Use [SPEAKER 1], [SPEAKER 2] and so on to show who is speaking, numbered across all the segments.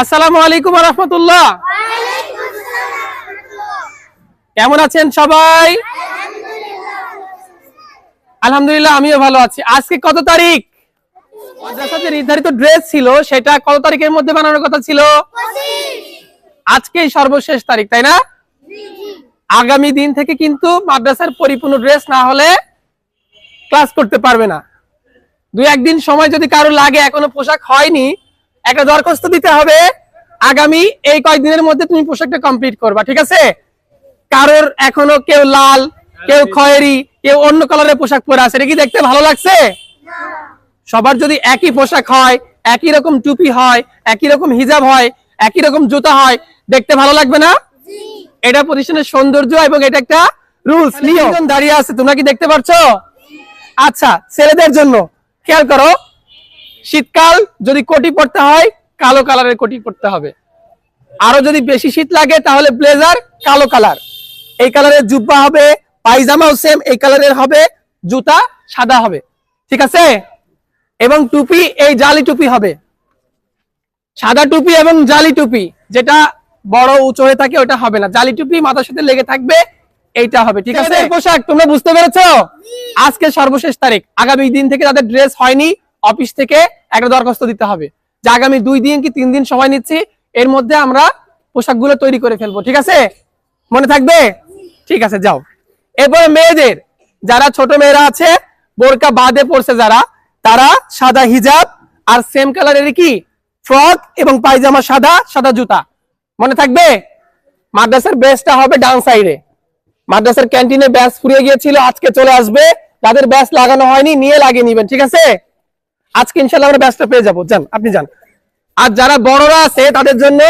[SPEAKER 1] আসসালামু আলাইকুম রহমতুল্লাহ। কেমন আছেন সবাই? আলহামদুলিল্লাহ, আমিও ভালো আছি। আজকে কত তারিখ? নির্ধারিত ড্রেস ছিল, সেটা কত তারিখের মধ্যে বানানোর কথা ছিল? আজকেই সর্বশেষ তারিখ, তাই না? আগামী দিন থেকে কিন্তু মাদ্রাসার পরিপূর্ণ ড্রেস না হলে ক্লাস করতে পারবে না। দুই একদিন সময় যদি কারও লাগে, এখনও পোশাক হয়নি একটা দরখাস্ত দিতে হবে। আগামী এই কয়েকদিনের মধ্যে তুমি পোশাকটা কমপ্লিট করবা, ঠিক আছে? কারোর এখনও কেউ লাল, কেউ খয়েরি, কেউ অন্য কালারের পোশাক পরে আছে, এটা কি দেখতে ভালো লাগছে? সবার যদি একই পোশাক হয়, একই রকম টুপি হয়, একই রকম হিজাব হয়, একই রকম জুতা হয়, দেখতে ভালো লাগবে না? এটা প্রতিষ্ঠানের সৌন্দর্য এবং এটা একটা রুলস নিয়ম। দাঁড়িয়ে আছে, তোমরা কি দেখতে পাচ্ছ আচ্ছা ছেলেদের জন্য, খেয়াল করো শীতকাল যদি কোটি পড়তে হয় কালো কালারের কোটি পড়তে হবে। আরও যদি বেশি শীত লাগে তাহলে ব্লেজার কালো কালার। এই কালারের জুব্বা হবে পায়জামাও সেম এই কালারের হবে জুতা সাদা হবে। ঠিক আছে? এবং টুপি এই জালি টুপি হবে। সাদা টুপি এবং জালি টুপি যেটা বড় উঁচু হয়ে থাকে ওটা হবে না। জালি টুপি মাথার সাথে লেগে থাকবে এইটা হবে। ঠিক আছে? পোশাক তোমরা বুঝতে পেরেছ? আজকে সর্বশেষ তারিখ। আগামী দিন থেকে তাদের ড্রেস হয়নি। অফিস থেকে একটা দরখাস্ত দিতে হবে। যে আগামী দুই দিন কি তিন দিন সময় নিচ্ছি, এর মধ্যে আমরা পোশাকগুলো তৈরি করে ফেলব, ঠিক আছে? মনে থাকবে? ঠিক আছে, যাও। এরপরে মেয়েদের, যারা ছোট মেয়েরা আছে, বোরকা বাদে পড়ছে যারা, তারা সাদা হিজাব আর সেম কালারের কি? ফ্রক এবং পায়জামা সাদা সাদা জুতা। মনে থাকবে? মাদ্রাসার বেসটা হবে ডান সাইডে মাদ্রাসার ক্যান্টিনে ব্যাস ফুরিয়ে গিয়েছিল, আজকে চলে আসবে। যাদের ব্যাস লাগানো হয়নি, নিয়ে লাগিয়ে নিবেন, ঠিক আছে? আজকে ইনশাল্লাহ আমরা ব্যাসটা পেয়ে যাব। যান, আপনি যান। আর যারা বড়রা আছে, তাদের জন্য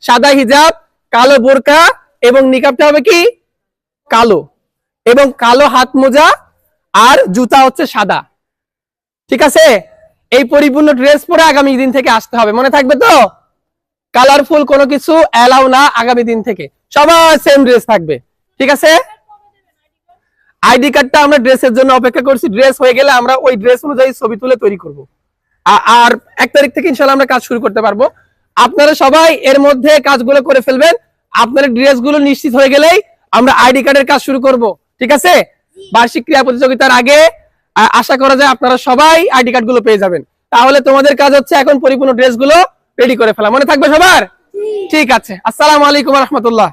[SPEAKER 1] সাদা হিজাব, কালো বোরকা এবং নিকাবটা হবে কি? কালো। এবং কালো হাত মোজা আর জুতা হচ্ছে সাদা। ঠিক আছে? এই পরিপূর্ণ ড্রেস পরে আগামী দিন থেকে আসতে হবে। মনে থাকবে তো? কালারফুল কোনো কিছু অ্যালাউ না আগামী দিন থেকে। সবার সেম ড্রেস থাকবে। ঠিক আছে? আইডি কার্ডটা আমরা ড্রেসের জন্য অপেক্ষা করছি। ড্রেস হয়ে গেলে আমরা ওই ড্রেস অনুযায়ী ছবি তুলে তৈরি করব। আর এক তারিখ থেকে ইনশাল্লাহ আমরা কাজ শুরু করতে পারব। আপনারা সবাই এর মধ্যে কাজগুলো করে ফেলবেন। আপনাদের ড্রেসগুলো নিশ্চিত হয়ে গেলেই আমরা আইডি কার্ডের কাজ শুরু করব। ঠিক আছে? বার্ষিক ক্রিয়া প্রতিযোগিতার আগে আশা করা যায় আপনারা সবাই আইডি কার্ডগুলো পেয়ে যাবেন। তাহলে তোমাদের কাজ হচ্ছে এখন পরিপূর্ণ ড্রেসগুলো রেডি করে ফেলা। মনে থাকবে সবার? ঠিক আছে। আসসালামু আলাইকুম রহমতুল্লাহ।